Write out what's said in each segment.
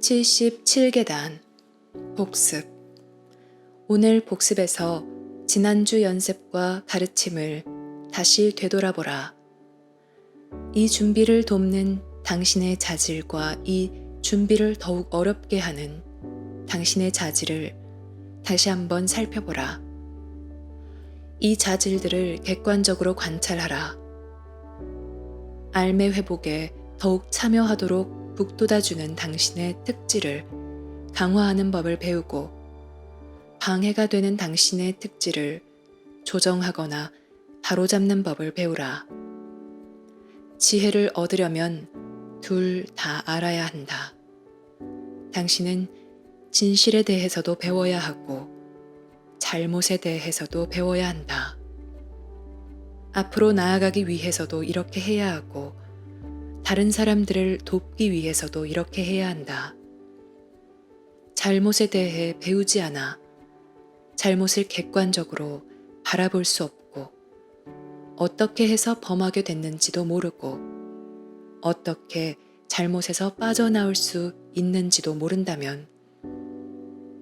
77계단 복습 오늘 복습에서 지난주 연습과 가르침을 다시 되돌아보라. 이 준비를 돕는 당신의 자질과 이 준비를 더욱 어렵게 하는 당신의 자질을 다시 한번 살펴보라. 이 자질들을 객관적으로 관찰하라. 알매 회복에 더욱 참여하도록 북돋아주는 당신의 특질을 강화하는 법을 배우고 방해가 되는 당신의 특질을 조정하거나 바로잡는 법을 배우라. 지혜를 얻으려면 둘 다 알아야 한다. 당신은 진실에 대해서도 배워야 하고 잘못에 대해서도 배워야 한다. 앞으로 나아가기 위해서도 이렇게 해야 하고 다른 사람들을 돕기 위해서도 이렇게 해야 한다. 잘못에 대해 배우지 않아 잘못을 객관적으로 바라볼 수 없고 어떻게 해서 범하게 됐는지도 모르고 어떻게 잘못에서 빠져나올 수 있는지도 모른다면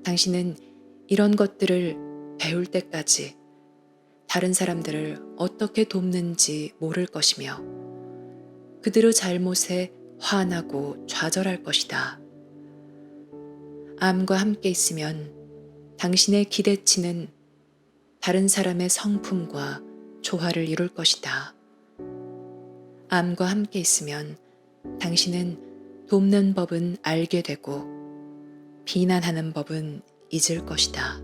당신은 이런 것들을 배울 때까지 다른 사람들을 어떻게 돕는지 모를 것이며 그들의 잘못에 화나고 좌절할 것이다. 암과 함께 있으면 당신의 기대치는 다른 사람의 성품과 조화를 이룰 것이다. 암과 함께 있으면 당신은 돕는 법은 알게 되고 비난하는 법은 잊을 것이다.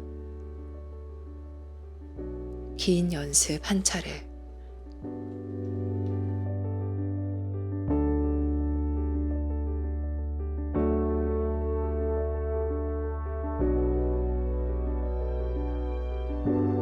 긴 연습 한 차례.